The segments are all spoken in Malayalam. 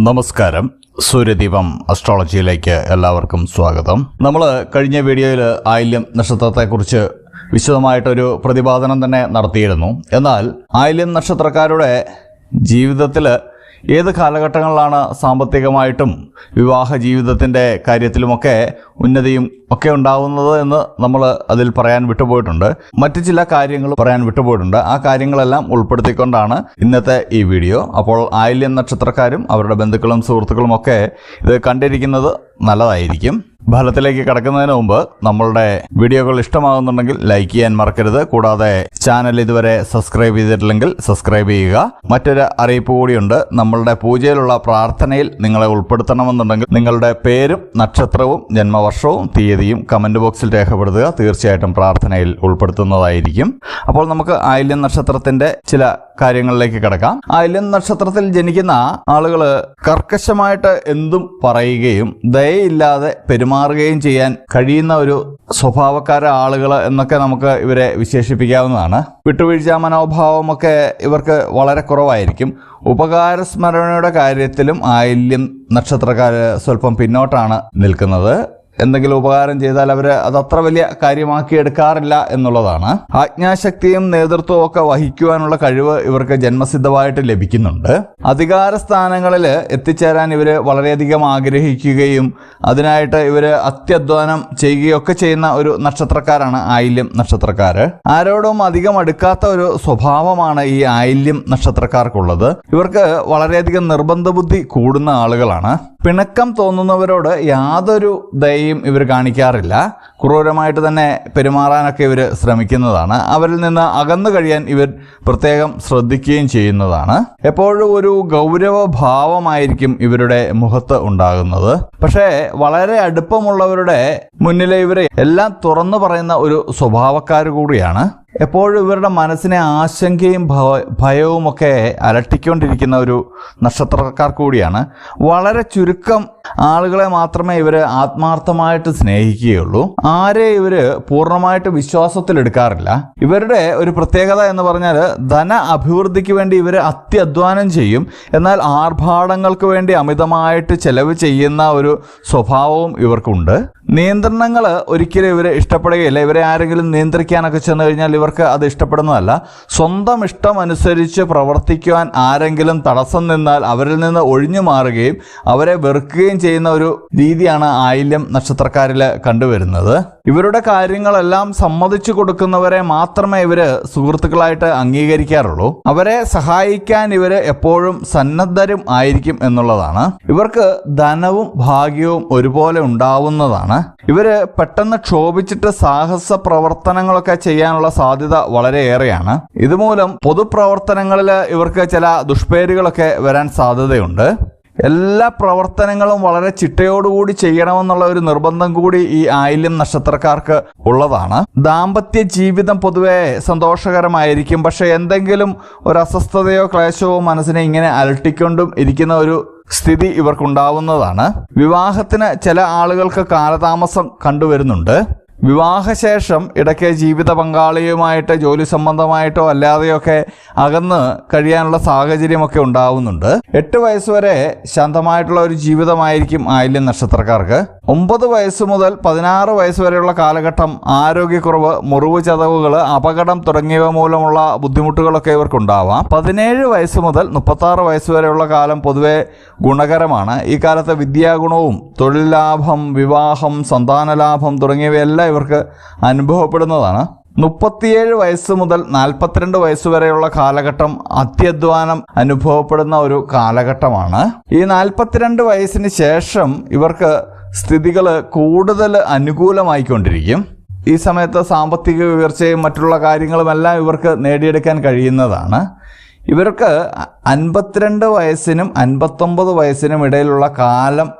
നമസ്കാരം. സൂര്യദീപം അസ്ട്രോളജിയിലേക്ക് എല്ലാവർക്കും സ്വാഗതം. നമ്മൾ കഴിഞ്ഞ വീഡിയോയിൽ ആയില്യം നക്ഷത്രത്തെക്കുറിച്ച് വിശദമായിട്ടൊരു പ്രതിപാദനം തന്നെ നടത്തിയിരുന്നു. എന്നാൽ ആയില്യം നക്ഷത്രക്കാരുടെ ജീവിതത്തിൽ ഏത് കാലഘട്ടങ്ങളിലാണ് സാമ്പത്തികമായിട്ടും വിവാഹ ജീവിതത്തിന്റെ കാര്യത്തിലുമൊക്കെ ഉന്നതിയും ഒക്കെ ഉണ്ടാവുന്നത് എന്ന് നമ്മൾ അതിൽ പറയാൻ വിട്ടുപോയിട്ടുണ്ട്. മറ്റ് ചില കാര്യങ്ങൾ പറയാൻ വിട്ടുപോയിട്ടുണ്ട്. ആ കാര്യങ്ങളെല്ലാം ഉൾപ്പെടുത്തിക്കൊണ്ടാണ് ഇന്നത്തെ ഈ വീഡിയോ. അപ്പോൾ ആയില്യം നക്ഷത്രക്കാരും അവരുടെ ബന്ധുക്കളും സുഹൃത്തുക്കളും ഒക്കെ ഇത് കണ്ടിരിക്കുന്നത് നല്ലതായിരിക്കും. ഫലത്തിലേക്ക് കടക്കുന്നതിന് മുമ്പ് നമ്മളുടെ വീഡിയോകൾ ഇഷ്ടമാകുന്നുണ്ടെങ്കിൽ ലൈക്ക് ചെയ്യാൻ മറക്കരുത്. കൂടാതെ ചാനൽ ഇതുവരെ സബ്സ്ക്രൈബ് ചെയ്തിട്ടില്ലെങ്കിൽ സബ്സ്ക്രൈബ് ചെയ്യുക. മറ്റൊരു അറിയിപ്പ് കൂടിയുണ്ട്. നമ്മളുടെ പൂജയിലുള്ള പ്രാർത്ഥനയിൽ നിങ്ങളെ ഉൾപ്പെടുത്തണമെന്നുണ്ടെങ്കിൽ നിങ്ങളുടെ പേരും നക്ഷത്രവും ജന്മവർഷവും തീയതിയും കമന്റ് ബോക്സിൽ രേഖപ്പെടുത്തുക. തീർച്ചയായിട്ടും പ്രാർത്ഥനയിൽ ഉൾപ്പെടുത്തുന്നതായിരിക്കും. അപ്പോൾ നമുക്ക് ആയില്യം നക്ഷത്രത്തിന്റെ ചില കാര്യങ്ങളിലേക്ക് കിടക്കാം. ആയില്യം നക്ഷത്രത്തിൽ ജനിക്കുന്ന ആളുകൾ കർക്കശമായിട്ട് എന്തും പറയുകയും ദയയില്ലാതെ പെരുമാറുകയും ചെയ്യാൻ കഴിയുന്ന ഒരു സ്വഭാവക്കാര ആളുകൾ എന്നൊക്കെ നമുക്ക് ഇവരെ വിശേഷിപ്പിക്കാവുന്നതാണ്. വിട്ടുവീഴ്ച മനോഭാവമൊക്കെ ഇവർക്ക് വളരെ കുറവായിരിക്കും. ഉപകാരസ്മരണയുടെ കാര്യത്തിലും ആയില്യം നക്ഷത്രക്കാർ സ്വല്പം പിന്നോട്ടാണ് നിൽക്കുന്നത്. എന്തെങ്കിലും ഉപകാരം ചെയ്താൽ അവർ അതത്ര വലിയ കാര്യമാക്കി എടുക്കാറില്ല എന്നുള്ളതാണ്. ആജ്ഞാശക്തിയും നേതൃത്വവും ഒക്കെ വഹിക്കുവാനുള്ള കഴിവ് ഇവർക്ക് ജന്മസിദ്ധമായിട്ട് ലഭിക്കുന്നുണ്ട്. അധികാര സ്ഥാനങ്ങളിൽ എത്തിച്ചേരാൻ ഇവർ വളരെയധികം ആഗ്രഹിക്കുകയും അതിനായിട്ട് ഇവർ അത്യധ്വാനം ചെയ്യുകയൊക്കെ ചെയ്യുന്ന ഒരു നക്ഷത്രക്കാരാണ് ആയില്യം നക്ഷത്രക്കാർ ആരോടും അധികം അടുക്കാത്ത ഒരു സ്വഭാവമാണ് ഈ ആയില്യം നക്ഷത്രക്കാർക്കുള്ളത്. ഇവർക്ക് വളരെയധികം നിർബന്ധ ബുദ്ധി കൂടുന്ന ആളുകളാണ്. പിണക്കം തോന്നുന്നവരോട് യാതൊരു ദയയും ഇവർ കാണിക്കാറില്ല. ക്രൂരമായിട്ട് തന്നെ പെരുമാറാനൊക്കെ ഇവർ ശ്രമിക്കുന്നതാണ്. അവരിൽ നിന്ന് അകന്നു കഴിയാൻ ഇവർ പ്രത്യേകം ശ്രദ്ധിക്കുകയും ചെയ്യുന്നതാണ്. എപ്പോഴും ഒരു ഗൗരവഭാവമായിരിക്കും ഇവരുടെ മുഖത്ത് ഉണ്ടാകുന്നത്. പക്ഷേ വളരെ അടുപ്പമുള്ളവരുടെ മുന്നിലെ ഇവരെ എല്ലാം തുറന്നു പറയുന്ന ഒരു സ്വഭാവക്കാർ കൂടിയാണ്. എപ്പോഴും ഇവരുടെ മനസ്സിനെ ആശങ്കയും ഭയവും ഒക്കെ അലട്ടിക്കൊണ്ടിരിക്കുന്ന ഒരു നക്ഷത്രക്കാർ കൂടിയാണ്. വളരെ ചുരുക്കം ആളുകളെ മാത്രമേ ഇവർ ആത്മാർത്ഥമായിട്ട് സ്നേഹിക്കുകയുള്ളൂ. ആരെ ഇവർ പൂർണമായിട്ട് വിശ്വാസത്തിലെടുക്കാറില്ല. ഇവരുടെ ഒരു പ്രത്യേകത എന്ന് പറഞ്ഞാൽ ധന അഭിവൃദ്ധിക്ക് വേണ്ടി ഇവർ അത്യധ്വാനം ചെയ്യും. എന്നാൽ ആർഭാടങ്ങൾക്ക് വേണ്ടി അമിതമായിട്ട് ചെലവ് ചെയ്യുന്ന ഒരു സ്വഭാവവും ഇവർക്കുണ്ട്. നിയന്ത്രണങ്ങൾ ഒരിക്കലും ഇവരെ ഇഷ്ടപ്പെടുകയില്ല. ഇവരെ ആരെങ്കിലും നിയന്ത്രിക്കാനൊക്കെ ചെന്ന് കഴിഞ്ഞാൽ ഇവർക്ക് അത് ഇഷ്ടപ്പെടുന്നതല്ല. സ്വന്തം ഇഷ്ടം അനുസരിച്ച് പ്രവർത്തിക്കുവാൻ ആരെങ്കിലും തടസ്സം നിന്നാൽ അവരിൽ നിന്ന് ഒഴിഞ്ഞു മാറുകയും അവരെ വെറുക്കുകയും ചെയ്യുന്ന ഒരു രീതിയാണ് ആയില്യം നക്ഷത്രക്കാരിൽ കണ്ടുവരുന്നത്. ഇവരുടെ കാര്യങ്ങളെല്ലാം സമ്മതിച്ചു കൊടുക്കുന്നവരെ മാത്രമേ ഇവർ സുഹൃത്തുക്കളായിട്ട് അംഗീകരിക്കാറുള്ളൂ. അവരെ സഹായിക്കാൻ ഇവർ എപ്പോഴും സന്നദ്ധരും ആയിരിക്കും എന്നുള്ളതാണ്. ഇവർക്ക് ധനവും ഭാഗ്യവും ഒരുപോലെ ഉണ്ടാവുന്നതാണ്. ഇവർ പെട്ടെന്ന് ക്ഷോഭിച്ചിട്ട് സാഹസ പ്രവർത്തനങ്ങളൊക്കെ ചെയ്യാനുള്ള സാധ്യത വളരെയേറെയാണ് ഇതുമൂലം പൊതുപ്രവർത്തനങ്ങളിൽ ഇവർക്ക് ചില ദുഷ്പേരുകളൊക്കെ വരാൻ സാധ്യതയുണ്ട്. എല്ലാ പ്രവർത്തനങ്ങളും വളരെ ചിട്ടയോടുകൂടി ചെയ്യണമെന്നുള്ള ഒരു നിർബന്ധം കൂടി ഈ ആയില്യം നക്ഷത്രക്കാർക്ക് ഉള്ളതാണ്. ദാമ്പത്യ ജീവിതം പൊതുവെ സന്തോഷകരമായിരിക്കും. പക്ഷെ എന്തെങ്കിലും ഒരു അസ്വസ്ഥതയോ ക്ലേശമോ മനസ്സിനെ ഇങ്ങനെ അലട്ടിക്കൊണ്ടും ഇരിക്കുന്ന ഒരു സ്ഥിതി ഇവർക്കുണ്ടാവുന്നതാണ്. വിവാഹത്തിന് ചില ആളുകൾക്ക് കാലതാമസം കണ്ടുവരുന്നുണ്ട്. വിവാഹശേഷം ഇടയ്ക്ക് ജീവിത പങ്കാളിയുമായിട്ട് ജോലി സംബന്ധമായിട്ടോ അല്ലാതെയൊക്കെ അകന്ന് കഴിയാനുള്ള സാഹചര്യമൊക്കെ ഉണ്ടാവുന്നുണ്ട്. എട്ട് വയസ്സ് വരെ ശാന്തമായിട്ടുള്ള ഒരു ജീവിതമായിരിക്കും ആയില്യം നക്ഷത്രക്കാർക്ക്. ഒമ്പത് വയസ്സ് മുതൽ പതിനാറ് വയസ്സ് വരെയുള്ള കാലഘട്ടം ആരോഗ്യക്കുറവ് മുറിവ് ചതവുകൾ അപകടം തുടങ്ങിയവ മൂലമുള്ള ബുദ്ധിമുട്ടുകളൊക്കെ ഇവർക്കുണ്ടാവാം. പതിനേഴ് വയസ്സ് മുതൽ മുപ്പത്താറ് വയസ്സ് വരെയുള്ള കാലം പൊതുവെ ഗുണകരമാണ്. ഈ കാലത്തെ വിദ്യാഗുണവും തൊഴിൽ ലാഭം വിവാഹം സന്താന ലാഭം തുടങ്ങിയവയെല്ലാം ഇവർക്ക് അനുഭവപ്പെടുന്നതാണ്. മുപ്പത്തിയേഴ് വയസ്സ് മുതൽ നാൽപ്പത്തിരണ്ട് വയസ്സ് വരെയുള്ള കാലഘട്ടം അത്യധ്വാനം അനുഭവപ്പെടുന്ന ഒരു കാലഘട്ടമാണ്. ഈ നാൽപ്പത്തിരണ്ട് വയസ്സിന് ശേഷം ഇവർക്ക് സ്ഥിതികൾ കൂടുതൽ അനുകൂലമായിക്കൊണ്ടിരിക്കും. ഈ സമയത്ത് സാമ്പത്തിക ഉയർച്ചയും മറ്റുള്ള കാര്യങ്ങളുമെല്ലാം ഇവർക്ക് നേടിയെടുക്കാൻ കഴിയുന്നതാണ്. ഇവർക്ക് അൻപത്തിരണ്ട് വയസ്സിനും അൻപത്തൊമ്പത് വയസ്സിനും ഇടയിലുള്ള കാലം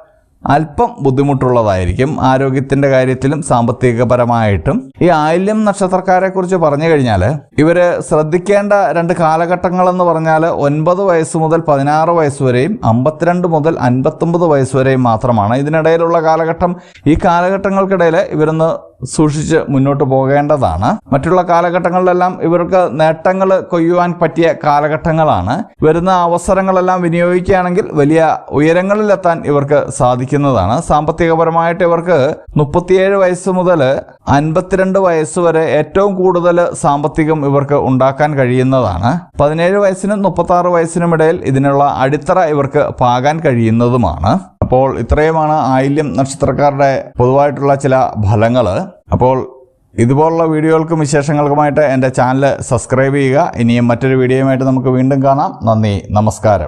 അല്പം ബുദ്ധിമുട്ടുള്ളതായിരിക്കും. ആരോഗ്യത്തിന്റെ കാര്യത്തിലും സാമ്പത്തികപരമായിട്ടും. ഈ ആയില്യം നക്ഷത്രക്കാരെ കുറിച്ച് പറഞ്ഞു കഴിഞ്ഞാൽ ഇവർ ശ്രദ്ധിക്കേണ്ട രണ്ട് കാലഘട്ടങ്ങൾ എന്ന് പറഞ്ഞാൽ ഒൻപത് വയസ്സ് മുതൽ പതിനാറ് വയസ്സ് വരെയും അമ്പത്തിരണ്ട് മുതൽ അൻപത്തൊമ്പത് വയസ്സ് വരെയും മാത്രമാണ് ഇതിനിടയിലുള്ള കാലഘട്ടം. ഈ കാലഘട്ടങ്ങൾക്കിടയിൽ ഇവരൊന്ന് സൂക്ഷിച്ച് മുന്നോട്ട് പോകേണ്ടതാണ്. മറ്റുള്ള കാലഘട്ടങ്ങളിലെല്ലാം ഇവർക്ക് നേട്ടങ്ങൾ കൊയ്യുവാൻ പറ്റിയ കാലഘട്ടങ്ങളാണ്. വരുന്ന അവസരങ്ങളെല്ലാം വിനിയോഗിക്കുകയാണെങ്കിൽ വലിയ ഉയരങ്ങളിലെത്താൻ ഇവർക്ക് സാധിക്കുന്നതാണ്. സാമ്പത്തികപരമായിട്ട് ഇവർക്ക് മുപ്പത്തിയേഴ് വയസ്സ് മുതൽ അൻപത്തിരണ്ട് വയസ്സ് വരെ ഏറ്റവും കൂടുതൽ സാമ്പത്തികം ഇവർക്ക് ഉണ്ടാക്കാൻ കഴിയുന്നതാണ്. പതിനേഴ് വയസ്സിനും മുപ്പത്തി ആറ് വയസ്സിനും ഇടയിൽ ഇതിനുള്ള അടിത്തറ ഇവർക്ക് പാകാൻ കഴിയുന്നതുമാണ്. അപ്പോൾ ഇത്രയുമാണ് ആയില്യം നക്ഷത്രക്കാരുടെ പൊതുവായിട്ടുള്ള ചില ഫലങ്ങൾ. അപ്പോൾ ഇതുപോലുള്ള വീഡിയോകൾക്കും വിശേഷങ്ങൾക്കുമായിട്ട് എന്റെ ചാനൽ സബ്സ്ക്രൈബ് ചെയ്യുക. ഇനിയും മറ്റൊരു വീഡിയോയുമായിട്ട് നമുക്ക് വീണ്ടും കാണാം. നന്ദി. നമസ്കാരം.